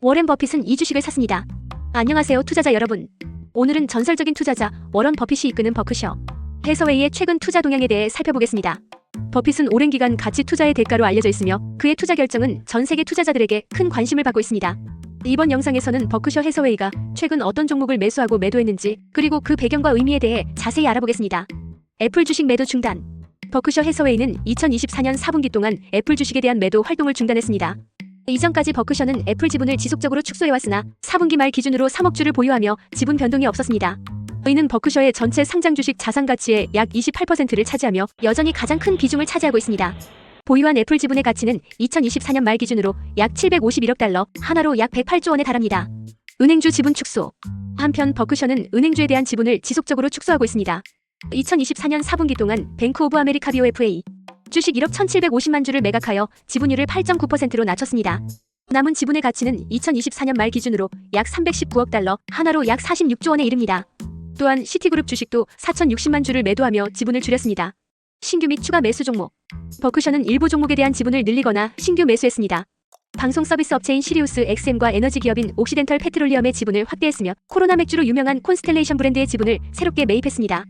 워렌 버핏은 이 주식을 샀습니다. 안녕하세요, 투자자 여러분. 오늘은 전설적인 투자자 워런 버핏이 이끄는 버크셔 해서웨이의 최근 투자 동향에 대해 살펴보겠습니다. 버핏은 오랜 기간 가치 투자의 대가로 알려져 있으며 그의 투자 결정은 전 세계 투자자들에게 큰 관심을 받고 있습니다. 이번 영상에서는 버크셔 해서웨이가 최근 어떤 종목을 매수하고 매도했는지 그리고 그 배경과 의미에 대해 자세히 알아보겠습니다. 애플 주식 매도 중단. 버크셔 해서웨이는 2024년 4분기 동안 애플 주식에 대한 매도 활동을 중단했습니다. 이전까지 버크셔는 애플 지분을 지속적으로 축소해왔으나 4분기 말 기준으로 3억 주를 보유하며 지분 변동이 없었습니다. 이는 버크셔의 전체 상장 주식 자산 가치의 약 28%를 차지하며 여전히 가장 큰 비중을 차지하고 있습니다. 보유한 애플 지분의 가치는 2024년 말 기준으로 약 751억 달러, 하나로 약 108조 원에 달합니다. 은행주 지분 축소. 한편 버크셔는 은행주에 대한 지분을 지속적으로 축소하고 있습니다. 2024년 4분기 동안 뱅크 오브 아메리카 BOFA 주식 1억 1,750만 주를 매각하여 지분율을 8.9%로 낮췄습니다. 남은 지분의 가치는 2024년 말 기준으로 약 319억 달러, 하나로 약 46조 원에 이릅니다. 또한 시티그룹 주식도 4,060만 주를 매도하며 지분을 줄였습니다. 신규 및 추가 매수 종목. 버크셔는 일부 종목에 대한 지분을 늘리거나 신규 매수했습니다. 방송 서비스 업체인 시리우스 XM과 에너지 기업인 옥시덴털 페트롤리엄의 지분을 확대했으며 코로나 맥주로 유명한 콘스텔레이션 브랜드의 지분을 새롭게 매입했습니다.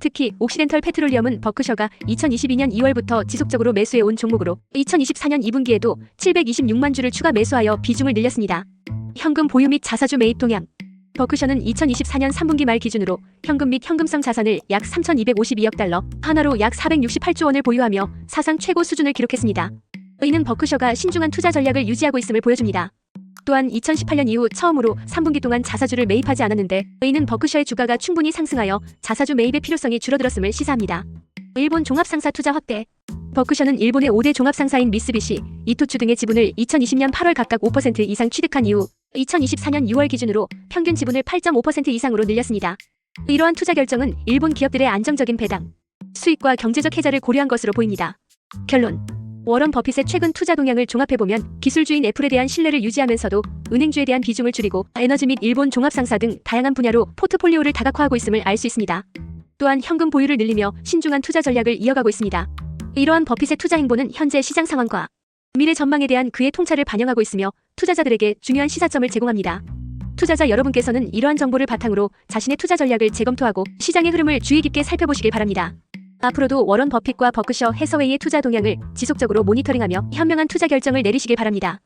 특히 옥시덴털 페트롤리엄은 버크셔가 2022년 2월부터 지속적으로 매수해 온 종목으로 2024년 2분기에도 726만 주를 추가 매수하여 비중을 늘렸습니다. 현금 보유 및 자사주 매입 동향. 버크셔는 2024년 3분기 말 기준으로 현금 및 현금성 자산을 약 3,252억 달러, 하나로 약 468조 원을 보유하며 사상 최고 수준을 기록했습니다. 이는 버크셔가 신중한 투자 전략을 유지하고 있음을 보여줍니다. 또한 2018년 이후 처음으로 3분기 동안 자사주를 매입하지 않았는데 이는 버크셔의 주가가 충분히 상승하여 자사주 매입의 필요성이 줄어들었음을 시사합니다. 일본 종합상사 투자 확대 버크셔는 일본의 5대 종합상사인 미쓰비시, 이토추 등의 지분을 2020년 8월 각각 5% 이상 취득한 이후 2024년 6월 기준으로 평균 지분을 8.5% 이상으로 늘렸습니다. 이러한 투자 결정은 일본 기업들의 안정적인 배당, 수익과 경제적 해자를 고려한 것으로 보입니다. 결론 워런 버핏의 최근 투자 동향을 종합해보면 기술주인 애플에 대한 신뢰를 유지하면서도 은행주에 대한 비중을 줄이고 에너지 및 일본 종합상사 등 다양한 분야로 포트폴리오를 다각화하고 있음을 알 수 있습니다. 또한 현금 보유를 늘리며 신중한 투자 전략을 이어가고 있습니다. 이러한 버핏의 투자 행보는 현재 시장 상황과 미래 전망에 대한 그의 통찰을 반영하고 있으며 투자자들에게 중요한 시사점을 제공합니다. 투자자 여러분께서는 이러한 정보를 바탕으로 자신의 투자 전략을 재검토하고 시장의 흐름을 주의 깊게 살펴보시길 바랍니다. 앞으로도 워런 버핏과 버크셔 해서웨이의 투자 동향을 지속적으로 모니터링하며 현명한 투자 결정을 내리시길 바랍니다.